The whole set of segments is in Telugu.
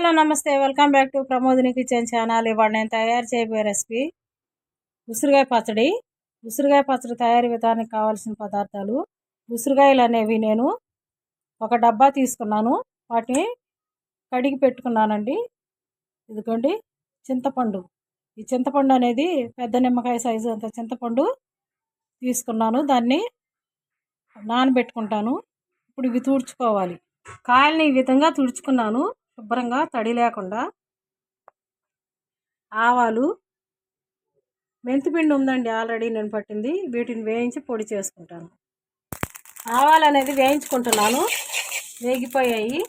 హలో నమస్తే. Welcome back to Pramodini kitchen channel. ఇవాళ నేను తయారు చేయబోయే రెసిపీ ఉసిరికాయ పచ్చడి. ఉసిరికాయ పచ్చడి తయారీ విధానానికి కావాల్సిన పదార్థాలు. ఉసిరికాయలు అనేవి నేను ఒక డబ్బా తీసుకున్నాను. వాటిని కడిగి పెట్టుకున్నానండి. ఇదిగోండి చింతపండు. ఈ చింతపండు అనేది పెద్ద నిమ్మకాయ సైజు అంత చింతపండు తీసుకున్నాను. దాన్ని నానబెట్టుకుంటాను. ఇప్పుడు ఇవి తుడుచుకోవాలి. కాయల్ని ఈ విధంగా తుడుచుకున్నాను. శుభ్రంగా తడి లేకుండా ఆవాలు మెంతిపిండి ఉందండి ఆల్రెడీ నేను పట్టింది. వీటిని వేయించి పొడి చేసుకుంటాను. ఆవాలు అనేది వేయించుకుంటున్నాను. వేగిపోయాయి.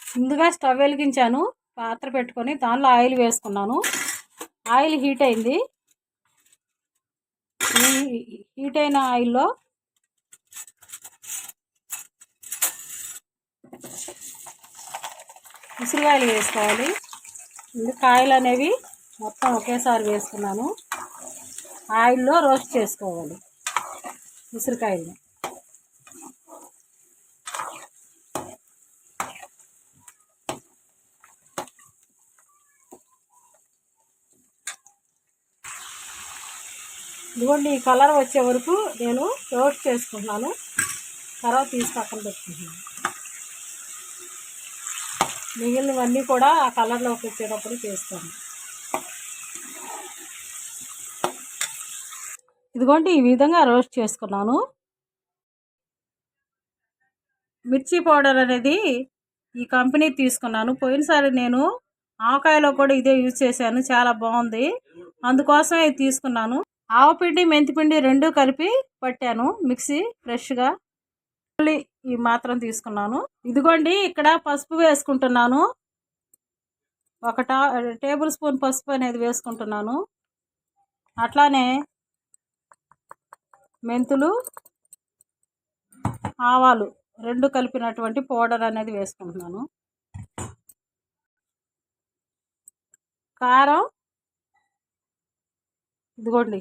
ముందుగా స్టవ్ వెలిగించాను. పాత్ర పెట్టుకొని దానిలో ఆయిల్ వేసుకున్నాను. ఆయిల్ హీట్ అయింది. హీట్ అయిన ఆయిల్లో ఉసిరికాయలు వేసుకోవాలి. కాయలు అనేవి మొత్తం ఒకేసారి వేసుకున్నాను. ఆయిల్లో రోస్ట్ చేసుకోవాలి ఉసిరికాయలు ఇదిగోండి ఈ కలర్ వచ్చే వరకు నేను రోస్ట్ చేసుకుంటున్నాను. తర్వాత తీసి పక్కన పెట్టుకుంటున్నాను. మిగిలినవన్నీ కూడా ఆ కలర్లోకి వచ్చేటప్పుడు చేస్తాను. ఇదిగోండి ఈ విధంగా రోస్ట్ చేసుకున్నాను. మిర్చి పౌడర్ అనేది ఈ కంపెనీ తీసుకున్నాను. పోయినసారి నేను ఆవకాయలో కూడా ఇదే యూజ్ చేశాను. చాలా బాగుంది. అందుకోసమే ఇది తీసుకున్నాను. ఆవపిండి మెంతిపిండి రెండు కలిపి పట్టాను మిక్సీ ఫ్రెష్గా. ఈ మాత్రం తీసుకున్నాను. ఇదిగోండి ఇక్కడ పసుపు వేసుకుంటున్నాను. ఒక టేబుల్ స్పూన్ పసుపు అనేది వేసుకుంటున్నాను. అట్లానే మెంతులు ఆవాలు రెండు కలిపినటువంటి పౌడర్ అనేది వేసుకుంటున్నాను. కారం ఇదిగోండి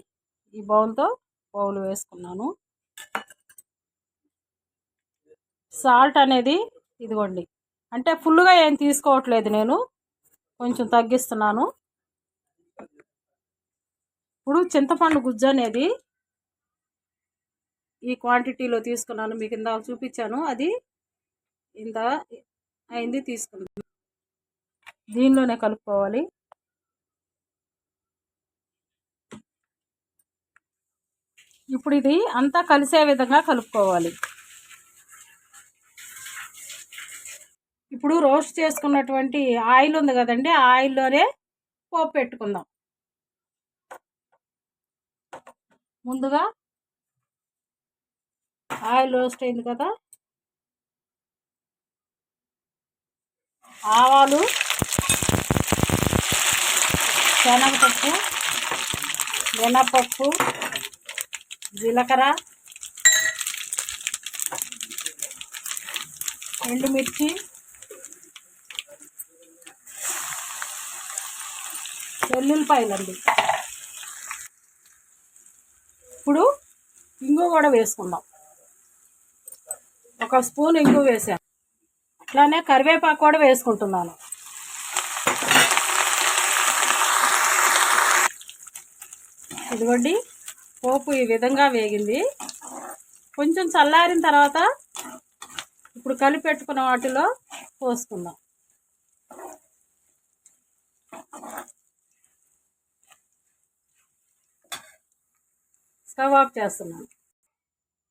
ఈ బౌల్తో బౌల్ వేసుకున్నాను. సాల్ట్ అనేది ఇదిగోండి. అంటే ఫుల్గా ఏం తీసుకోవట్లేదు నేను. కొంచెం తగ్గిస్తున్నాను. ఇప్పుడు చింతపండు గుజ్జు అనేది ఈ క్వాంటిటీలో తీసుకున్నాను. మీకు ఇందాక చూపించాను. అది ఇంత అయింది తీసుకున్నాను దీనిలోనే కలుపుకోవాలి. ఇప్పుడు ఇది అంతా కలిసే విధంగా కలుపుకోవాలి. ఇప్పుడు రోస్ట్ చేసుకున్నటువంటి ఆయిల్ ఉంది కదండి ఆ ఆయిల్లోనే పోపు పెట్టుకుందాం. ముందుగా ఆయిల్ రోస్ట్ అయింది కదా. ఆవాలు శనగపప్పు మినపప్పు జీలకర్ర ఎండుమిర్చి వెల్లుల్లిపాయలండి. ఇప్పుడు ఇంగు కూడా వేసుకుందాం. ఒక స్పూన్ ఇంగు వేసాను. అట్లానే కరివేపాకు కూడా వేసుకుంటున్నాను. ఇదిగోండి పోపు ఈ విధంగా వేగింది. కొంచెం చల్లారిన తర్వాత ఇప్పుడు కలిపి పెట్టుకున్న వాటిలో పోసుకుందాం. స్టవ్ ఆఫ్ చేస్తున్నాను.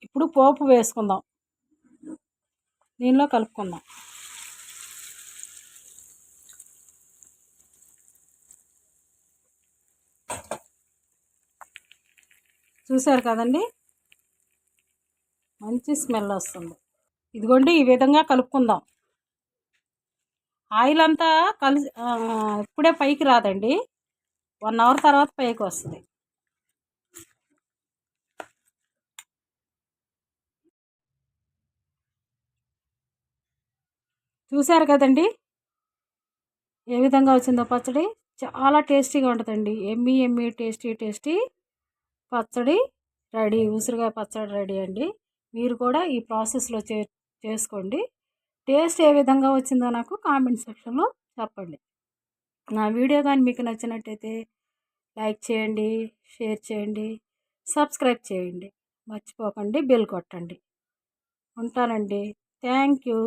ఇప్పుడు పోపు వేసుకుందాం. దీనిలో కలుపుకుందాం. చూశారు కదండి? మంచి స్మెల్ వస్తుంది. ఇదిగోండి ఈ విధంగా కలుపుకుందాం. ఆయిల్ అంతా కలిసి ఇప్పుడే పైకి రాదండి. వన్ అవర్ తర్వాత పైకి వస్తుంది. చూశారు కదండి? ఏ విధంగా వచ్చిందో పచ్చడి? చాలా టేస్టీగా ఉంటుందండి. ఎమ్మి ఎమ్మి టేస్టీ టేస్టీ పచ్చడి రెడీ ఉసిరికాయ పచ్చడి రెడీ అండి. మీరు కూడా ఈ ప్రాసెస్లో చే చేసుకోండి. టేస్ట్ ఏ విధంగా వచ్చిందో నాకు కామెంట్ సెక్షన్లో చెప్పండి. నా వీడియో కానీ మీకు నచ్చినట్టయితే లైక్ చేయండి షేర్ చేయండి సబ్స్క్రైబ్ చేయండి. మర్చిపోకండి బెల్ కొట్టండి. ఉంటానండి. Thank you.